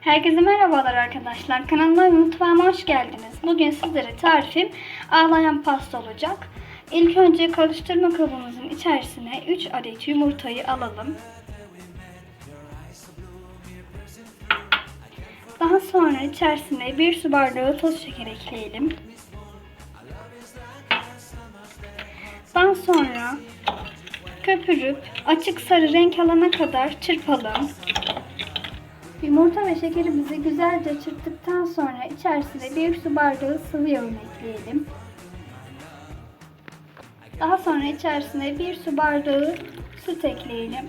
Herkese merhabalar arkadaşlar. Kanalıma ve mutfağıma hoş geldiniz. Bugün sizlere tarifim ağlayan pasta olacak. İlk önce karıştırma kabımızın içerisine 3 adet yumurtayı alalım. Daha sonra içerisine 1 su bardağı toz şeker ekleyelim. Daha sonra köpürüp açık sarı renk alana kadar çırpalım. Yumurta ve şekerimizi güzelce çırptıktan sonra içerisine bir su bardağı sıvı yağını ekleyelim. Daha sonra içerisine bir su bardağı süt ekleyelim.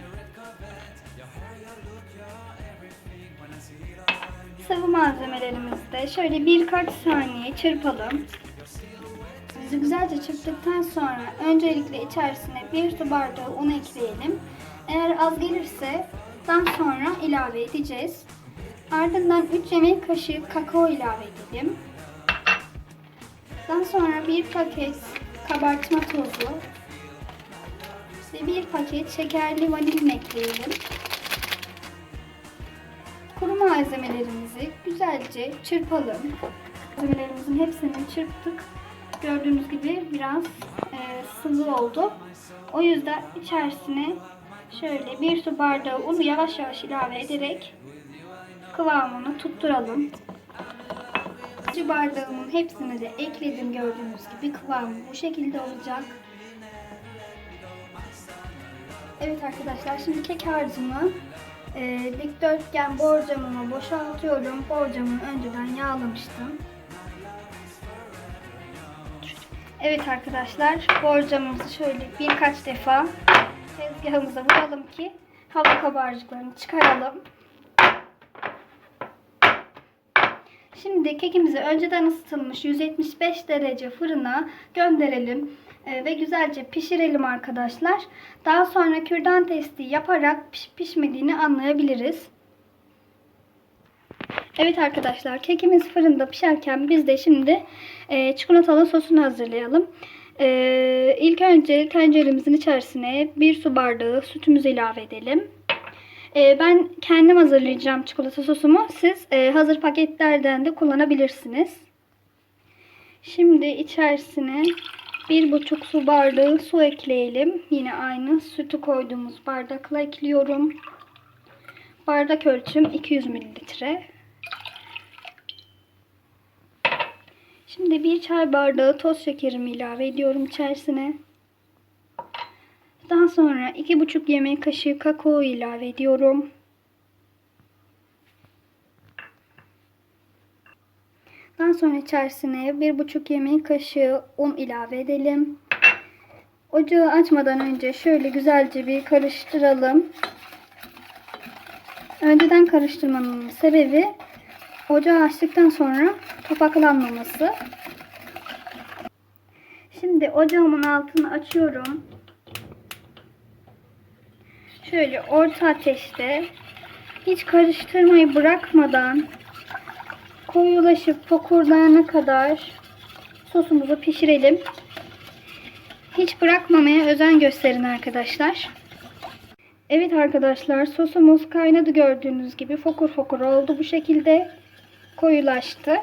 Sıvı malzemelerimizi de şöyle birkaç saniye çırpalım. Bizi güzelce çırptıktan sonra öncelikle içerisine bir su bardağı un ekleyelim. Eğer az gelirse daha sonra ilave edeceğiz. Ardından 3 yemek kaşığı kakao ilave edelim. Daha sonra bir paket kabartma tozu ve bir paket şekerli vanilin ekleyelim. Kuru malzemelerimizi güzelce çırpalım. Malzemelerimizin hepsini çırptık. Gördüğünüz gibi biraz e, sıvı oldu. O yüzden içerisine şöyle bir su bardağı unu yavaş yavaş ilave ederek kıvamını tutturalım. Su bardağımın hepsini de ekledim gördüğünüz gibi kıvamı bu şekilde olacak. Evet arkadaşlar şimdi kek harcımı e, dikdörtgen borcamıma boşaltıyorum. Borcamını önceden yağlamıştım. Evet arkadaşlar borcamımızı şöyle birkaç defa tezgahımıza vuralım ki hava kabarcıklarını çıkaralım. Şimdi kekimizi önceden ısıtılmış 175 derece fırına gönderelim e, ve güzelce pişirelim arkadaşlar. Daha sonra kürdan testi yaparak piş pişmediğini anlayabiliriz. Evet arkadaşlar kekimiz fırında pişerken biz de şimdi e, çikolatalı sosunu hazırlayalım. E, ilk önce tenceremizin içerisine bir su bardağı sütümüzü ilave edelim. E, ben kendim hazırlayacağım çikolata sosumu. Siz e, hazır paketlerden de kullanabilirsiniz. Şimdi içerisine bir buçuk su bardağı su ekleyelim. Yine aynı sütü koyduğumuz bardakla ekliyorum. Bardak ölçüm 200 mililitre. Şimdi bir çay bardağı toz şekerimi ilave ediyorum içerisine. Daha sonra 2,5 yemek kaşığı kakao ilave ediyorum. Daha sonra içerisine 1,5 yemek kaşığı un ilave edelim. Ocağı açmadan önce şöyle güzelce bir karıştıralım. Önceden karıştırmanın sebebi ocağı açtıktan sonra topaklanmaması. Şimdi ocağımın altını açıyorum. Şöyle orta ateşte hiç karıştırmayı bırakmadan koyulaşıp fokurdayana kadar sosumuzu pişirelim. Hiç bırakmamaya özen gösterin arkadaşlar. Evet arkadaşlar sosumuz kaynadı gördüğünüz gibi fokur fokur oldu bu şekilde koyulaştı.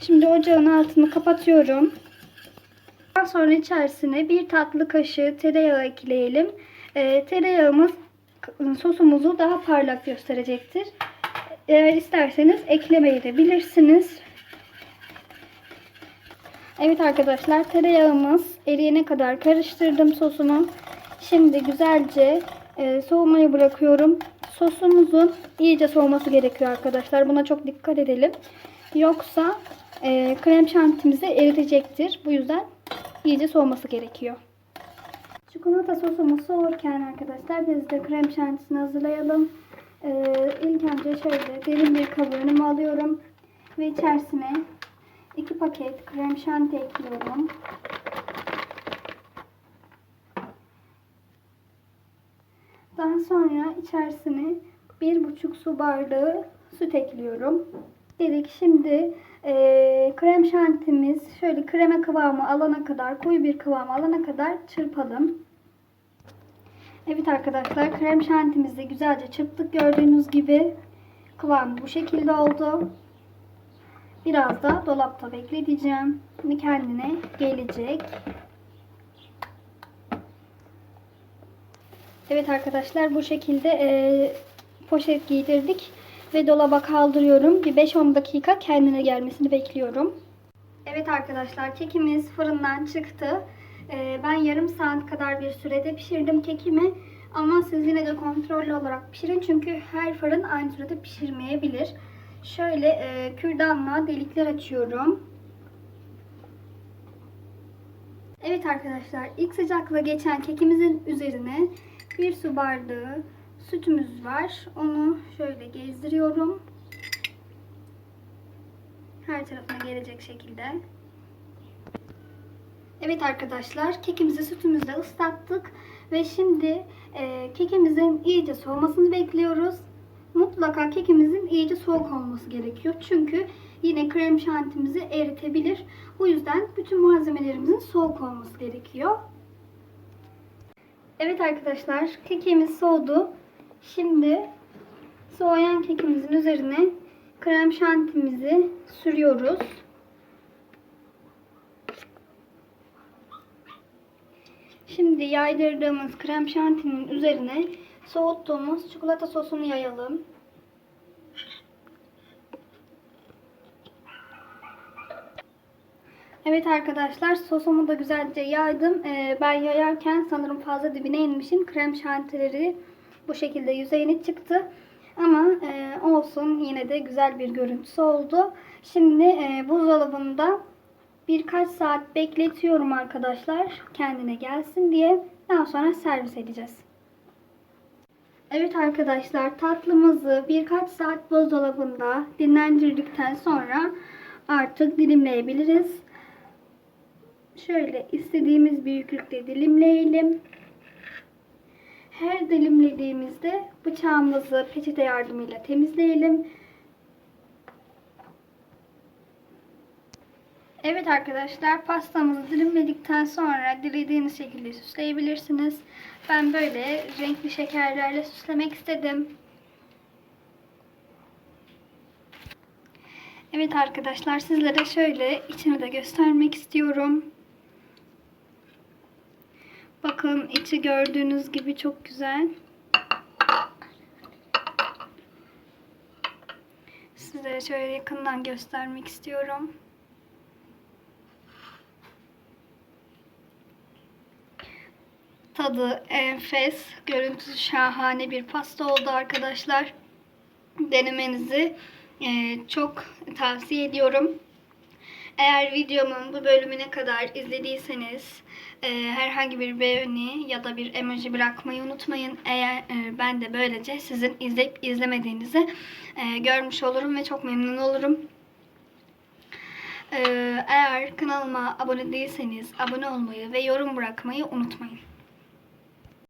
Şimdi ocağın altını kapatıyorum. Daha sonra içerisine bir tatlı kaşığı tereyağı ekleyelim. E, tereyağımız sosumuzu daha parlak gösterecektir. Eğer isterseniz eklemeyi de bilirsiniz. Evet arkadaşlar tereyağımız eriyene kadar karıştırdım sosumu. Şimdi güzelce e, soğumaya bırakıyorum. Sosumuzun iyice soğuması gerekiyor arkadaşlar. Buna çok dikkat edelim. Yoksa e, krem şantimizi eritecektir. Bu yüzden iyice soğuması gerekiyor. Çikolata sosumuz soğurken arkadaşlar biz de krem şantisini hazırlayalım. Ee, ilk önce şöyle derin bir kabı önüme alıyorum. Ve içerisine 2 paket krem şanti ekliyorum. Daha sonra içerisine 1,5 su bardağı süt ekliyorum. Dedik şimdi e, krem şantimiz şöyle kreme kıvamı alana kadar, koyu bir kıvam alana kadar çırpalım. Evet arkadaşlar krem şantimizi güzelce çırptık gördüğünüz gibi. Kıvam bu şekilde oldu. Biraz da dolapta bekleteceğim. Şimdi kendine gelecek. Evet arkadaşlar bu şekilde e, poşet giydirdik ve dolaba kaldırıyorum. Bir 5-10 dakika kendine gelmesini bekliyorum. Evet arkadaşlar kekimiz fırından çıktı. E, ben yarım saat kadar bir sürede pişirdim kekimi. Ama siz yine de kontrollü olarak pişirin çünkü her fırın aynı sürede pişirmeyebilir. Şöyle e, kürdanla delikler açıyorum. Evet arkadaşlar ilk sıcaklığa geçen kekimizin üzerine bir su bardağı sütümüz var. Onu şöyle gezdiriyorum. Her tarafına gelecek şekilde. Evet arkadaşlar kekimizi sütümüzle ıslattık. Ve şimdi e, kekimizin iyice soğumasını bekliyoruz. Mutlaka kekimizin iyice soğuk olması gerekiyor. Çünkü yine krem şantimizi eritebilir. Bu yüzden bütün malzemelerimizin soğuk olması gerekiyor. Evet arkadaşlar kekimiz soğudu. Şimdi soğuyan kekimizin üzerine krem şantimizi sürüyoruz. Şimdi yaydırdığımız krem şantinin üzerine soğuttuğumuz çikolata sosunu yayalım. Evet arkadaşlar sosumu da güzelce yaydım. Ee, ben yayarken sanırım fazla dibine inmişim. Krem şantileri bu şekilde yüzeyine çıktı. Ama e, olsun yine de güzel bir görüntüsü oldu. Şimdi e, buzdolabında birkaç saat bekletiyorum arkadaşlar. Kendine gelsin diye. Daha sonra servis edeceğiz. Evet arkadaşlar tatlımızı birkaç saat buzdolabında dinlendirdikten sonra artık dilimleyebiliriz. Şöyle istediğimiz büyüklükte dilimleyelim. Her dilimlediğimizde bıçağımızı peçete yardımıyla temizleyelim. Evet arkadaşlar pastamızı dilimledikten sonra dilediğiniz şekilde süsleyebilirsiniz. Ben böyle renkli şekerlerle süslemek istedim. Evet arkadaşlar sizlere şöyle içini de göstermek istiyorum. Bakın içi gördüğünüz gibi çok güzel. Sizlere şöyle yakından göstermek istiyorum. Tadı enfes, görüntüsü şahane bir pasta oldu arkadaşlar. Denemenizi e, çok tavsiye ediyorum. Eğer videomun bu bölümüne kadar izlediyseniz e, herhangi bir beğeni ya da bir emoji bırakmayı unutmayın. Eğer e, ben de böylece sizin izleyip izlemediğinizi e, görmüş olurum ve çok memnun olurum. E, eğer kanalıma abone değilseniz abone olmayı ve yorum bırakmayı unutmayın.